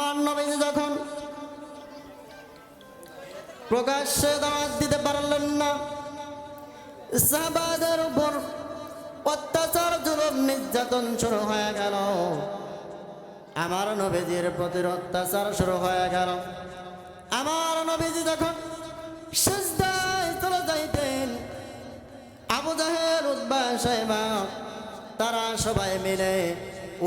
আমার নবীজি যখন প্রকাশ্যে দাওয়াত দিতে পারলেন না, সাহাবাদের উপর অত্যাচার, জুলুম, নির্যাতন শুরু হয়ে গেল। আমার নবীজির প্রতি অত্যাচার শুরু হয়ে গেল। আমার নবীজি যখন সেজদায় চলে যাইতেন, আবু জাহের উদ্বা সাহেবা তারা সবাই মিলে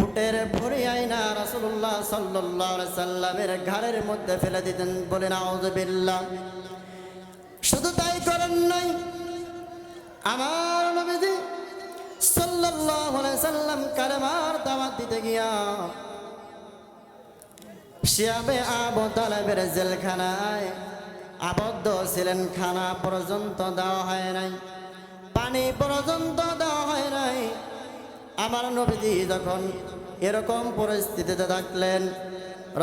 উটের ভরি আইনা রাসুল্লাহ সাল্লাহ সাল্লামের ঘাড়ের মধ্যে ফেলে দিতেন বলে নাউজবিল্লাহ শুধু তাই করেন নাই। আমার নবীজি আলাইহি সাল্লাম কালেমার দাওয়াত দিতে গিয়া শিয়াবে আবু তালেবের জেলখানায় আবদ্ধ ছিলেন। খানা পর্যন্ত দেওয়া হয় নাই, পানি পর্যন্ত দেওয়া হয় নাই। আমার নবীজি যখন এরকম পরিস্থিতিতে থাকলেন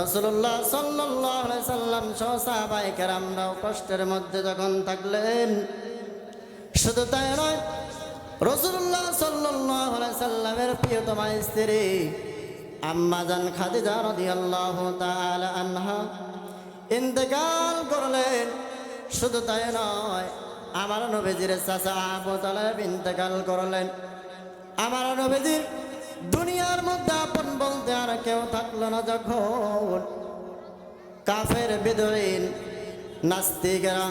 রসুল্লাহ সাল্লাহ সাল্লাম সাহাবাই কেরামরাও কষ্টের মধ্যে যখন থাকলেন, শুধু তাই নয় রসুল্লাহ সাল্লাহ সাল্লামের প্রিয়তমা স্ত্রী আম্মাজান খাদিজা রাদিয়াল্লাহু তাআলা আনহা ইন্তেকাল করলেন। শুধু তাই নয়, আমার নবীজির চাচা আবু তালেব ইন্তেকাল করলেন। আমার নবীজির দুনিয়ার মধ্যে আপন বলতে আর কেউ থাকল না যখন। কাফের বিদরিন নাস্তিকেরা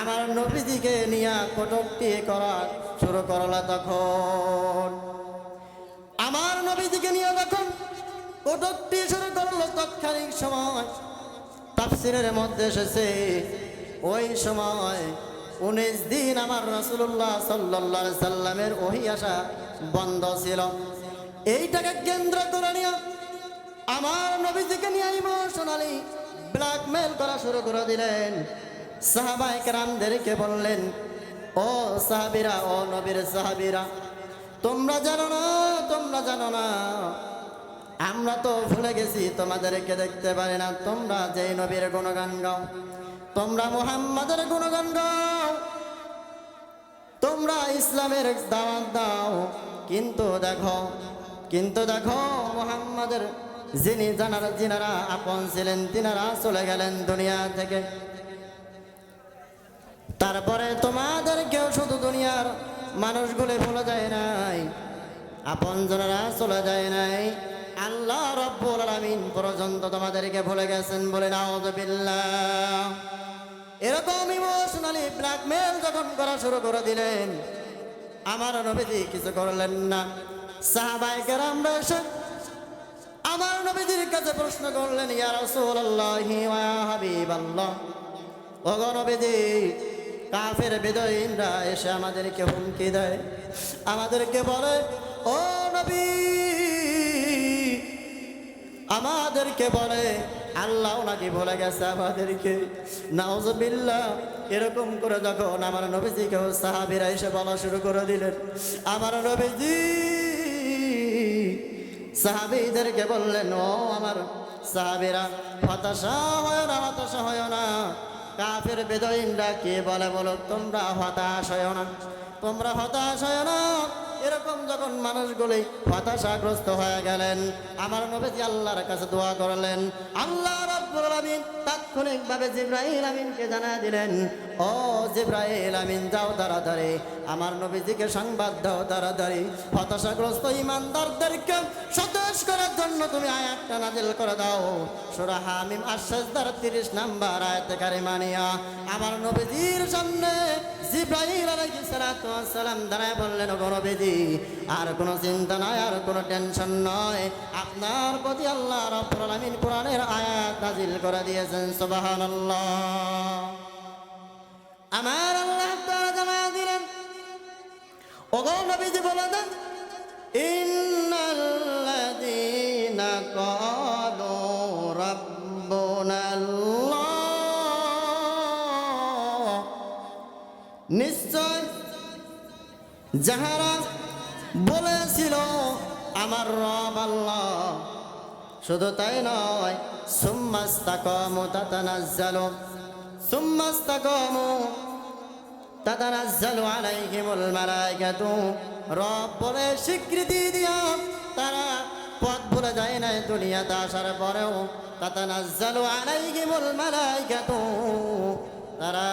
আমার নবীজিকে নিয়ে কটকটি করা শুরু করল তখন। আমার নবীজিকে নিয়ে যখন কটকটি শুরু করল তৎক্ষণিক সময় তাফসিরের মধ্যে এসেছে, ওই সময় উনিশ দিন আমার রসুল্লাহ সাল্লাহ সাল্লামের ওহি আসা বন্ধ ছিল। এইটাকে কেন্দ্র করে নিয়ে আমার নবীজিকে নিয়ে ইমোশনালি ব্ল্যাকমেল করা শুরু করে দিলেন। সাহাবাই কেরামদেরকে বললেন, ও সাহাবিরা, ও নবীর সাহাবিরা, তোমরা জানো না, তোমরা জানো না। আমরা তো ভুলে গেছি, তোমাদেরকে দেখতে পারি না। তোমরা যে নবীর গুণগান গাও, তোমরা মুহাম্মাদের গুণগান গাও, তোমরা ইসলামের দাওয়াত দাও কিন্তু দেখো কিন্তু দেখো মোহাম্মদের যিনি জানারা যিনারা আপন ছিলেন, তিনারা চলে গেলেন দুনিয়া থেকে। তারপরে তোমাদের কেউ শুধু দুনিয়ার মানুষগুলো ভুলে যায় নাই, আপন জনেরা চলে যায় নাই। আল্লাহ রব্বুল আলামিন পর্যন্ত তোমাদেরকে ভুলে গেছেন বলে নাউযুবিল্লাহ এরকম ইমোশনালি ব্ল্যাকমেল যখন করা শুরু করে দিলেন আমার নবীজি কিছু করলেন না। সাহাবাই কেরামরা এসে আমার নবীজির কাছে প্রশ্ন করলেন, ইয়া রাসূলুল্লাহি কাফের বেদইনরা এসে আমাদেরকে হুমকি দেয়, আমাদেরকে বলে, ও নবী, আমাদেরকে বলে, আল্লাহ নাকি বলে গেছে আমাদেরকে, নাউজবিল্লাহ এরকম করে যখন আমার নবীজিকেও সাহাবিরা এসে বলা শুরু করে দিলেন, আমার নবীজি, সাহাবিদেরকে বললেন, ও আমার সাহাবিরা, হতাশা হয় না, হতাশা হয় না। কাফের বেদইনরা কে বলে বলো? তোমরা হতাশ হয় না। তোমরা হতাশ হয় না। এরকম যখন মানুষগুলি হতাশাগ্রস্ত হয়ে গেলেন, আমার নবীজি আল্লাহর কাছে দোয়া করলেন, আল্লাহ রব্বুল আলামিন তাৎক্ষণিকভাবে জিব্রাইল আমিনকে জানা দিলেন, ও জিব্রাইল আমিন, যাও তাড়াতাড়ি আমার নবীজিকে সংবাদ দাও, তাড়াতাড়ি। হতাশাগ্রস্ত ইমানদারদেরকে সতেজ করার জন্য তুমি আয়াতটা নাজিল করে দাও। সূরা হামিম আশ্বাসদার 30 নাম্বার আয়াতে কারিমানিয়া। আমার নবীজির সামনে আর কোনো চিন্তা নাই, আর কোনো টেনশন নয়। আপনার প্রতি আল্লাহ রাব্বুল আলামিন আয়াত নাজিল করে দিয়েছেন, সুবহানাল্লাহ। আমার আল্লাহ ওগো নবীজি বলে দেন নিশ্চয় যাহারা বলেছিল, আমার রব আল্লাহ। শুধু তাই নয়, সুম্মাস্তাকামু তাতানাজ্জালু। সুম্মাস্তাকামু রব বলে স্বীকৃতি দিয়া তারা পথ যায় নাই দুনিয়াতে আসার পরেও। তারা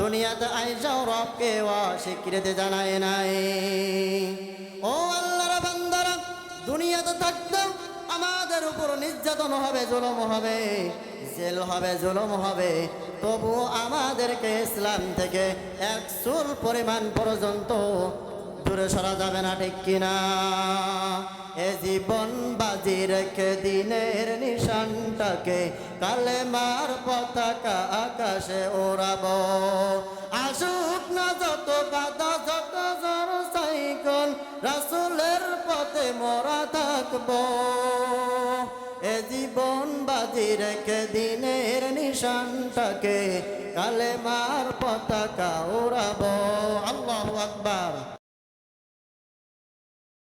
দুনিয়াতে আইসাও রবকে অস্বীকৃতি জানায় নাই। ও আল্লাহর বান্দারা, দুনিয়াতে থাকতে আমাদের উপর নির্যাতন হবে, জুলুম হবে, জেল হবে, জুলুম হবে। তবু আমাদেরকে ইসলাম থেকে এক চুল পরিমাণ পর্যন্ত দূরে সরা যাবে না, ঠিক কিনা? এ জীবন বাজি রেখে দিনের নিশানটাকে কালে মার পতাকা আকাশে ওড়াব। আসুক না যত বাধা, যত জোর সাইকল রাসুলের পথে মোরা থাকব। এ জীবন বাজি রেখে দিনের নিশানটাকে কালেমার পতাকা ওড়াবো আল্লাহ আকবার।